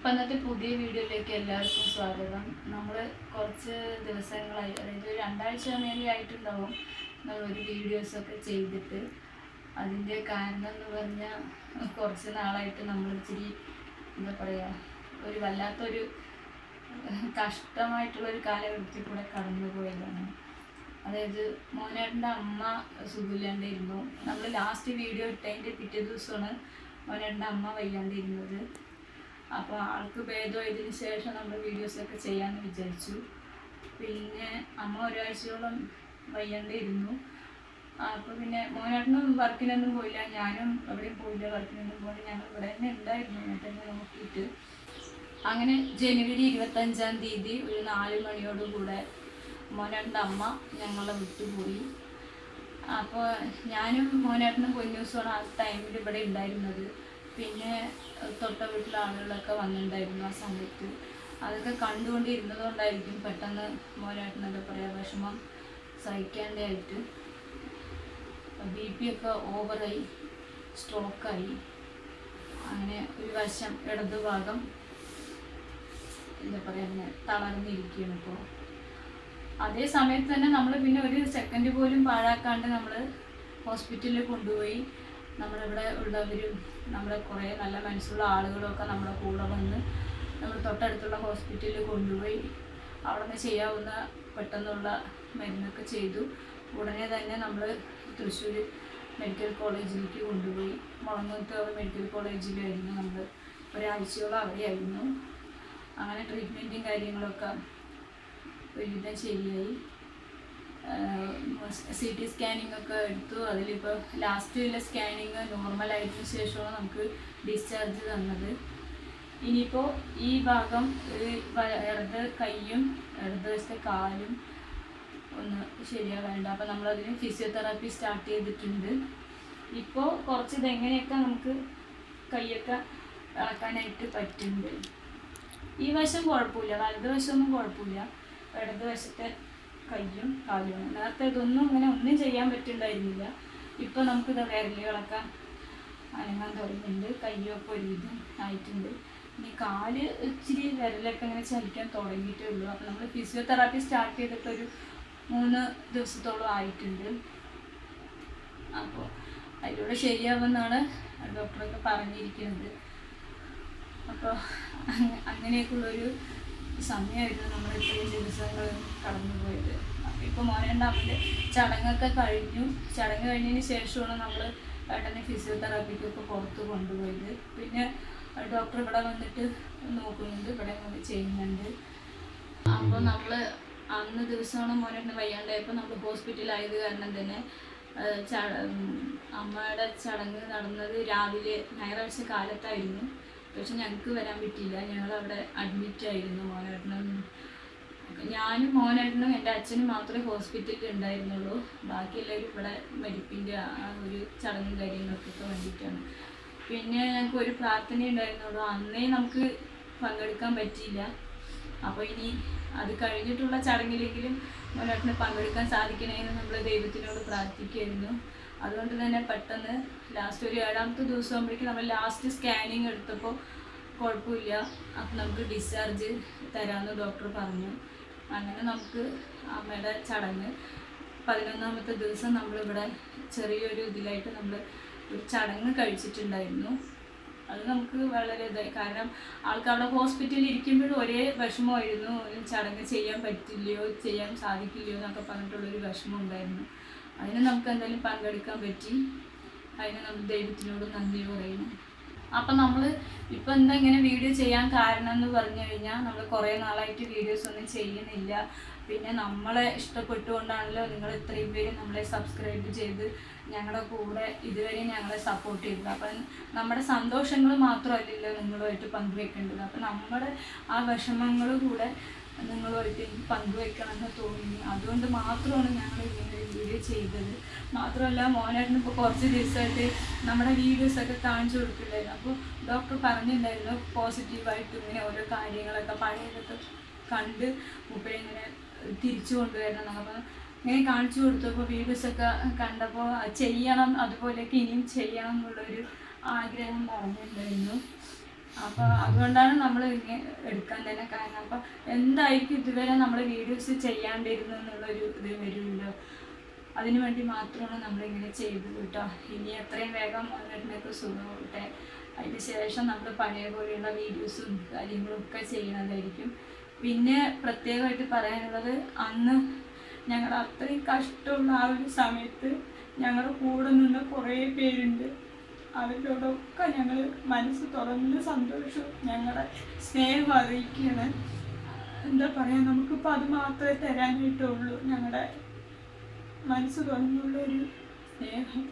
അപ്പം ഇന്നത്തെ പുതിയ വീഡിയോയിലേക്ക് എല്ലാവർക്കും സ്വാഗതം. നമ്മൾ കുറച്ച് ദിവസങ്ങളായി അതായത് ഒരു രണ്ടാഴ്ച മേലെ ആയിട്ടുണ്ടാവും വീഡിയോസ് വീഡിയോസൊക്കെ ചെയ്തിട്ട്. അതിന്റെ കാരണം എന്ന് പറഞ്ഞാൽ കുറച്ച് നാളായിട്ട് നമ്മൾ ഇച്ചിരി എന്താ പറയുക ഒരു വല്ലാത്തൊരു കഷ്ടമായിട്ടുള്ള ഒരു കാലഘട്ടത്തിൽ കൂടെ കടന്നു പോയതാണ്. അതായത് മോനേട്ടന്റെ അമ്മ സുഖമില്ലാണ്ടിരുന്നു നമ്മൾ ലാസ്റ്റ് വീഡിയോ ഇട്ടതിന്റെ പിറ്റേ ദിവസമാണ് മോനേട്ടന്റെ അമ്മ വയ്യാണ്ടിരുന്നത് അപ്പോൾ ആൾക്ക് ഭേദമായതിന് ശേഷം നമ്മൾ വീഡിയോസൊക്കെ ചെയ്യാമെന്ന് വിചാരിച്ചു. പിന്നെ അമ്മ ഒരാഴ്ചയോളം വയ്യാണ്ടിരുന്നു. അപ്പോൾ പിന്നെ മോനാട്ടനും വർക്കിനൊന്നും പോയില്ല. ഞാനും എവിടെയും പോയില്ല. വർക്കിനൊന്നും പോയില്ല. ഞങ്ങൾ ഇവിടെ തന്നെ ഉണ്ടായിരുന്നു. തന്നെ നോക്കിയിട്ട്. അങ്ങനെ ജനുവരി ഇരുപത്തഞ്ചാം തീയതി ഒരു നാല് മണിയോടുകൂടെ മോനാട്ടന്റെ അമ്മ ഞങ്ങളെ വിട്ടുപോയി. അപ്പോൾ ഞാനും മോനാട്ടനും പൊന്നൂസുമാണ് ആ ടൈമിൽ ഇവിടെ ഉണ്ടായിരുന്നത്. പിന്നെ തൊട്ട വീട്ടിലെ ആളുകളൊക്കെ വന്നിട്ടുണ്ടായിരുന്നു ആ സമയത്ത്. അതൊക്കെ കണ്ടുകൊണ്ടിരുന്നതുകൊണ്ടായിരിക്കും പെട്ടെന്ന് മോനായിട്ടെന്നൊക്കെ പറയുക വിഷമം സഹിക്കാണ്ടായിട്ട്. ബി പി ഒക്കെ ഓവറായി സ്ട്രോക്കായി. അങ്ങനെ ഒരു വശം ഇടതു ഭാഗം എന്താ പറയുക തളർന്നിരിക്കുകയാണ് ഇപ്പോൾ അതേ സമയത്ത് തന്നെ നമ്മൾ പിന്നെ ഒരു സെക്കൻഡ് പോലും പാഴാക്കാണ്ട് നമ്മൾ ഹോസ്പിറ്റലിൽ കൊണ്ടുപോയി. നമ്മളിവിടെ ഉള്ളവരും നമ്മുടെ കുറേ നല്ല മനസ്സുള്ള ആളുകളൊക്കെ നമ്മുടെ കൂടെ വന്ന് നമ്മൾ തൊട്ടടുത്തുള്ള ഹോസ്പിറ്റലിൽ കൊണ്ടുപോയി അവിടെ നിന്ന് ചെയ്യാവുന്ന പെട്ടെന്നുള്ള മരുന്നൊക്കെ ചെയ്തു. ഉടനെ തന്നെ നമ്മൾ തൃശ്ശൂർ മെഡിക്കൽ കോളേജിലേക്ക് കൊണ്ടുപോയി. മുളങ്ങോത്ത് മെഡിക്കൽ കോളേജിലായിരുന്നു നമ്മൾ ഒരാഴ്ചയോളം അവിടെയായിരുന്നു. അങ്ങനെ ട്രീറ്റ്മെന്റും കാര്യങ്ങളൊക്കെ ഒരുവിധം ശരിയായി. സി ടി സ്കാനിങ് ഒക്കെ എടുത്തു. അതിലിപ്പോൾ ലാസ്റ്റിലെ സ്കാനിങ് നോർമലായതിനു ശേഷമാണ് നമുക്ക് ഡിസ്ചാർജ് തന്നത്. ഇനിയിപ്പോൾ ഈ ഭാഗം ഇടത് കൈയും ഇടത് വശത്തെ കാലും ഒന്ന് ശരിയാവേണ്ട അപ്പോൾ നമ്മളതിന് ഫിസിയോതെറാപ്പി സ്റ്റാർട്ട് ചെയ്തിട്ടുണ്ട്. ഇപ്പോൾ കുറച്ച് ഇതെങ്ങനെയൊക്കെ നമുക്ക് കൈയൊക്കെ ഇളക്കാനായിട്ട് പറ്റുന്നുണ്ട്? ഈ വശം കുഴപ്പമില്ല. വലത് വശമൊന്നും കുഴപ്പമില്ല. ഇടത് വശത്തെ കയ്യും കാലും. നേരത്തെ ഇതൊന്നും അങ്ങനെ ഒന്നും ചെയ്യാൻ പറ്റുന്നുണ്ടായിരുന്നില്ല ഇപ്പോൾ നമുക്കിത് വിരലുകളൊക്കെ അനങ്ങാൻ തുടങ്ങിയിട്ടുണ്ട്. കയ്യൊക്കെ ഒരുവിധം ആയിട്ടുണ്ട്. ഇനി കാൽ ഇച്ചിരി വിരലൊക്കെ ഇങ്ങനെ ചലിക്കാൻ തുടങ്ങിയിട്ടേ ഉള്ളൂ. അപ്പൊ നമ്മൾ ഫിസിയോതെറാപ്പി സ്റ്റാർട്ട് ചെയ്തിട്ടൊരു മൂന്ന് ദിവസത്തോളം ആയിട്ടുണ്ട്. അപ്പോൾ അതിലൂടെ ശരിയാവുമെന്നാണ് ഡോക്ടറൊക്കെ പറഞ്ഞിരിക്കുന്നത്. അപ്പോൾ അങ്ങനെയൊക്കെയുള്ളൊരു സമയമായിരുന്നു നമ്മൾ ഇത്രയും ദിവസങ്ങൾ കടന്നു പോയത് അപ്പോൾ ഇപ്പോൾ മോനുണ്ടാവിന്റെ ചടങ്ങൊക്കെ കഴിഞ്ഞു. ചടങ്ങ് കഴിഞ്ഞതിന് ശേഷമാണ് നമ്മൾ ഏട്ടനെ ഫിസിയോതെറാപ്പിക്കൊക്കെ പുറത്ത് കൊണ്ടുപോയത്. പിന്നെ ഡോക്ടർ ഇവിടെ വന്നിട്ട് നോക്കുന്നുണ്ട്. ഇവിടെ വന്ന് ചെയ്യുന്നുണ്ട്. അപ്പോൾ നമ്മൾ അന്ന് ദിവസമാണ് മോനെ വയ്യാണ്ടായപ്പോൾ നമ്മൾ ഹോസ്പിറ്റലായത് കാരണം തന്നെ അമ്മയുടെ ചടങ്ങ് നടന്നത് രാവിലെ ഞായറാഴ്ച കാലത്തായിരുന്നു. പക്ഷെ ഞങ്ങൾക്ക് വരാൻ പറ്റിയില്ല. ഞങ്ങൾ അവിടെ അഡ്മിറ്റ് ആയിരുന്നു മോനേട്ടനും. ഞാനും മോനേട്ടനും എന്റെ അച്ഛനും മാത്രമേ ഹോസ്പിറ്റലിൽ ഉണ്ടായിരുന്നുള്ളൂ. ബാക്കി എല്ലാവരും ഇവിടെ മരിപ്പിന്റെ ആ ഒരു ചടങ്ങും കാര്യങ്ങൾക്കൊക്കെ വേണ്ടിയിട്ടാണ്. പിന്നെ ഞങ്ങൾക്ക് ഒരു പ്രാർത്ഥന ഉണ്ടായിരുന്നുള്ളൂ. അന്നേ നമുക്ക് പങ്കെടുക്കാൻ പറ്റിയില്ല. അപ്പോൾ ഇനി അത് കഴിഞ്ഞിട്ടുള്ള ചടങ്ങിലെങ്കിലും മോനേട്ടന് പങ്കെടുക്കാൻ സാധിക്കണമെന്ന് നമ്മൾ ദൈവത്തിനോട് പ്രാർത്ഥിക്കുമായിരുന്നു അതുകൊണ്ട് തന്നെ പെട്ടെന്ന് ലാസ്റ്റ് ഒരു ഏഴാമത്തെ ദിവസം ആകുമ്പോഴേക്കും നമ്മൾ ലാസ്റ്റ് സ്കാനിങ് എടുത്തപ്പോൾ കുഴപ്പമില്ല. അപ്പം നമുക്ക് ഡിസ്ചാർജ് തരാമെന്ന് ഡോക്ടർ പറഞ്ഞു. അങ്ങനെ നമുക്ക് അമ്മയുടെ ചടങ്ങ്. പതിനൊന്നാമത്തെ ദിവസം നമ്മളിവിടെ ചെറിയൊരു ഇതിലായിട്ട് നമ്മൾ ഒരു ചടങ്ങ് കഴിച്ചിട്ടുണ്ടായിരുന്നു. അത് നമുക്ക് വളരെ ഇതായി. കാരണം ആൾക്ക് അവിടെ ഹോസ്പിറ്റലിൽ ഇരിക്കുമ്പോഴും ഒരേ വിഷമമായിരുന്നു. ചടങ്ങ് ചെയ്യാൻ പറ്റില്ലയോ ചെയ്യാൻ സാധിക്കില്ലയോ എന്നൊക്കെ പറഞ്ഞിട്ടുള്ളൊരു വിഷമം ഉണ്ടായിരുന്നു. അതിന് നമുക്ക് എന്തായാലും പങ്കെടുക്കാൻ പറ്റി. അതിന് നമ്മൾ ദൈവത്തിനോട് നന്ദി പറയുന്നു. അപ്പം നമ്മൾ ഇപ്പം എന്താ ഇങ്ങനെ വീഡിയോ ചെയ്യാൻ കാരണം എന്ന് പറഞ്ഞു കഴിഞ്ഞാൽ നമ്മൾ കുറേ നാളായിട്ട് വീഡിയോസ് ഒന്നും ചെയ്യുന്നില്ല. പിന്നെ നമ്മളെ ഇഷ്ടപ്പെട്ടുകൊണ്ടാണല്ലോ നിങ്ങൾ ഇത്രയും പേര് നമ്മളെ സബ്സ്ക്രൈബ് ചെയ്ത് ഞങ്ങളുടെ കൂടെ ഇതുവരെ ഞങ്ങളെ സപ്പോർട്ട് ചെയ്തത് അപ്പം നമ്മുടെ സന്തോഷങ്ങൾ മാത്രമല്ലല്ലോ നിങ്ങളുമായിട്ട് പങ്കുവെക്കേണ്ടത്. അപ്പം നമ്മുടെ ആ വിഷമങ്ങൾ കൂടെ നിങ്ങളുമായിട്ട് എനിക്ക് പങ്കുവെക്കണമെന്ന് തോന്നി അതുകൊണ്ട് മാത്രമാണ് ഞങ്ങൾ ഇങ്ങനെ വീഡിയോ ചെയ്തത്. മാത്രമല്ല മോനായിരുന്നു ഇപ്പോൾ കുറച്ച് ദിവസമായിട്ട് നമ്മുടെ വീഡിയോസൊക്കെ കാണിച്ചു കൊടുക്കില്ലായിരുന്നു അപ്പോൾ ഡോക്ടർ പറഞ്ഞിട്ടുണ്ടായിരുന്നു പോസിറ്റീവായിട്ട് ഇങ്ങനെ ഓരോ കാര്യങ്ങളൊക്കെ പഴയതൊക്കെ കണ്ട് ഇങ്ങനെ തിരിച്ചു കൊണ്ടുവരണം അപ്പം ഇങ്ങനെ കാണിച്ചു കൊടുത്തപ്പോൾ വീഡിയോസൊക്കെ കണ്ടപ്പോൾ ചെയ്യണം അതുപോലെയൊക്കെ ഇനിയും ചെയ്യണം എന്നുള്ളൊരു ആഗ്രഹം പറഞ്ഞിട്ടുണ്ടായിരുന്നു അപ്പോൾ അതുകൊണ്ടാണ് നമ്മൾ എടുക്കാൻ തന്നെ കാരണം അപ്പോൾ എന്തായിരിക്കും ഇതുവരെ നമ്മൾ വീഡിയോസ് ചെയ്യാണ്ടിരുന്നു എന്നുള്ളൊരു ഇത് വരുമല്ലോ. അതിനു വേണ്ടി മാത്രമാണ് നമ്മളിങ്ങനെ ചെയ്തു കേട്ടോ. ഇനി എത്രയും വേഗം വന്നിട്ടുണ്ടെങ്കിൽ സുഖമാവട്ടെ. അതിന് ശേഷം നമ്മൾ പഴയ പോലെയുള്ള വീഡിയോസും കാര്യങ്ങളും ഒക്കെ ചെയ്യുന്നതായിരിക്കും പിന്നെ പ്രത്യേകമായിട്ട് പറയാനുള്ളത് അന്ന് ഞങ്ങൾ അത്രയും കഷ്ടമുള്ള ആ ഒരു സമയത്ത് ഞങ്ങളുടെ കൂടെ നിന്ന കുറേ പേരുണ്ട്. അവരോടൊക്കെ ഞങ്ങൾ മനസ്സ് തുറന്ന് സന്തോഷം ഞങ്ങളുടെ സ്നേഹം അറിയിക്കുകയാണ് എന്താ പറയുക നമുക്കിപ്പോൾ അത് മാത്രമേ തരാനായിട്ടുള്ളൂ ഞങ്ങളുടെ മനസ്സ് തുറന്നുള്ള ഒരു സ്നേഹം.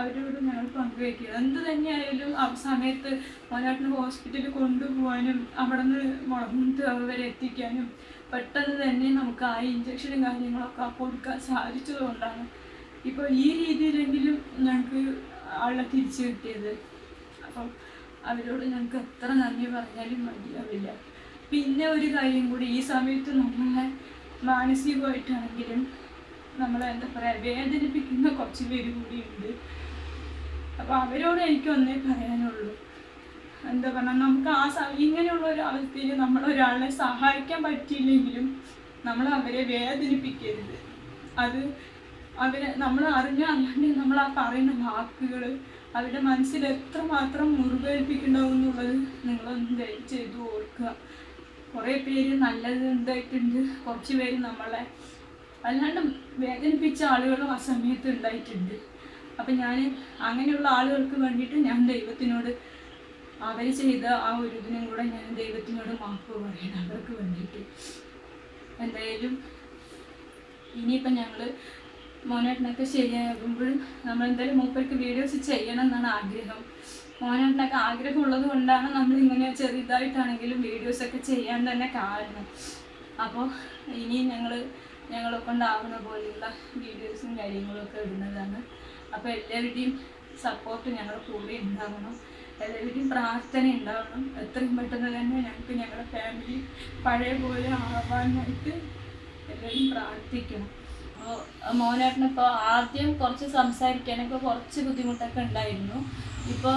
അവരോട് ഞങ്ങൾ പങ്കുവയ്ക്കുക. എന്ത് തന്നെയായാലും ആ സമയത്ത് വയനാട്ടിൽ ഹോസ്പിറ്റലിൽ കൊണ്ടുപോകാനും അവിടെ നിന്ന് മുളകുന്നത് വരെ എത്തിക്കാനും പെട്ടെന്ന് തന്നെ നമുക്ക് ആ ഇഞ്ചക്ഷനും കാര്യങ്ങളൊക്കെ കൊടുക്കാൻ സാധിച്ചതുകൊണ്ടാണ് ഇപ്പോൾ ഈ രീതിയിലെങ്കിലും ഞങ്ങൾക്ക് ആളെ തിരിച്ചു കിട്ടിയത്. അപ്പം അവരോട് ഞങ്ങൾക്ക് എത്ര നന്ദി പറഞ്ഞാലും മതിയാവില്ല. പിന്നെ ഒരു കാര്യം കൂടി ഈ സമയത്ത് നമ്മളെ മാനസികമായിട്ടാണെങ്കിലും നമ്മളെ എന്താ പറയുക വേദനിപ്പിക്കുന്ന കുറച്ച് പേര് കൂടിയുണ്ട് അപ്പോൾ അവരോട് എനിക്ക് ഒന്നേ പറയാനുള്ളൂ. എന്താ പറയുക നമുക്ക് ആ ഇങ്ങനെയുള്ള ഒരു അവസ്ഥയിൽ നമ്മൾ ഒരാളെ സഹായിക്കാൻ പറ്റിയില്ലെങ്കിലും നമ്മൾ അവരെ വേദനിപ്പിക്കരുത്. അത് അവരെ നമ്മൾ അറിഞ്ഞ നമ്മൾ ആ പറയുന്ന വാക്കുകൾ അവരുടെ മനസ്സിൽ എത്രമാത്രം മുറിവേൽപ്പിക്കുന്നുണ്ടാവും എന്നുള്ളത് നിങ്ങളൊന്ന് ദയവ് ചെയ്ത് ഓർക്കുക. കുറേ പേര് നല്ലത് ഉണ്ടായിട്ടുണ്ട്. കുറച്ച് പേര് നമ്മളെ അല്ലാണ്ട് വേദനിപ്പിച്ച ആളുകളും ആ സമയത്ത് ഉണ്ടായിട്ടുണ്ട്. അപ്പം ഞാൻ അങ്ങനെയുള്ള ആളുകൾക്ക് വേണ്ടിയിട്ട് ഞാൻ ദൈവത്തിനോട് അവർ ചെയ്ത ആ ഒരു ഇതിനും കൂടെ ഞാൻ ദൈവത്തിനോട് മാപ്പ് പറയണം അവർക്ക് വേണ്ടിയിട്ട്. എന്തായാലും ഇനിയിപ്പം ഞങ്ങൾ മോനേട്ടനൊക്കെ ശരിയാകുമ്പോൾ നമ്മൾ എന്തായാലും മൂപ്പർക്ക് വീഡിയോസ് ചെയ്യണം എന്നാണ് ആഗ്രഹം. മോനേട്ടനൊക്കെ ആഗ്രഹമുള്ളത് കൊണ്ടാണ് നമ്മൾ ഇങ്ങനെ ചെറുതായിട്ടാണെങ്കിലും വീഡിയോസൊക്കെ ചെയ്യാൻ തന്നെ കാരണം. അപ്പോൾ ഇനി ഞങ്ങൾ ഞങ്ങളെ കൊണ്ടാവുന്ന പോലെയുള്ള വീഡിയോസും കാര്യങ്ങളൊക്കെ ഇടുന്നതാണ്. അപ്പോൾ എല്ലാവരുടെയും സപ്പോർട്ട് ഞങ്ങളുടെ കൂടെ ഉണ്ടാവണം. എല്ലാവരുടെയും പ്രാർത്ഥന ഉണ്ടാവണം. എത്രയും പെട്ടെന്ന് തന്നെ ഞങ്ങൾക്ക് ഞങ്ങളുടെ ഫാമിലി പഴയ പോലെ ആവാനായിട്ട് എല്ലാവരും പ്രാർത്ഥിക്കണം. അപ്പോൾ മോനേട്ടനിപ്പോൾ ആദ്യം കുറച്ച് സംസാരിക്കാനൊക്കെ കുറച്ച് ബുദ്ധിമുട്ടൊക്കെ ഉണ്ടായിരുന്നു. ഇപ്പോൾ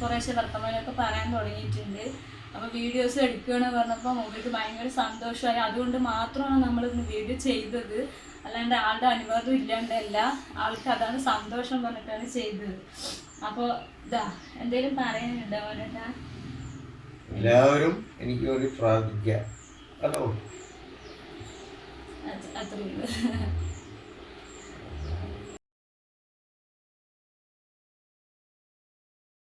കുറേശ്ശെ വർത്തമാനമൊക്കെ പറയാൻ തുടങ്ങിയിട്ടുണ്ട്. അപ്പോൾ വീഡിയോസ് എടുക്കുകയെന്ന് പറഞ്ഞപ്പോൾ മോനിക്ക് ഭയങ്കര സന്തോഷമായി. അതുകൊണ്ട് മാത്രമാണ് നമ്മളിന്ന് വീഡിയോ ചെയ്തത്. അല്ലാണ്ട് ആളുടെ അനുവാദം ഇല്ലാണ്ടല്ല ആൾക്ക് അതാണ് സന്തോഷം പറഞ്ഞിട്ടാണ് ചെയ്തത്. അപ്പോൾ ഇതാ എന്തേലും പറയാനുണ്ടോ എല്ലാവരും എനിക്ക് വേണ്ടി പ്രാർത്ഥിക്കാം. ഹലോ അത്രയുള്ളൂ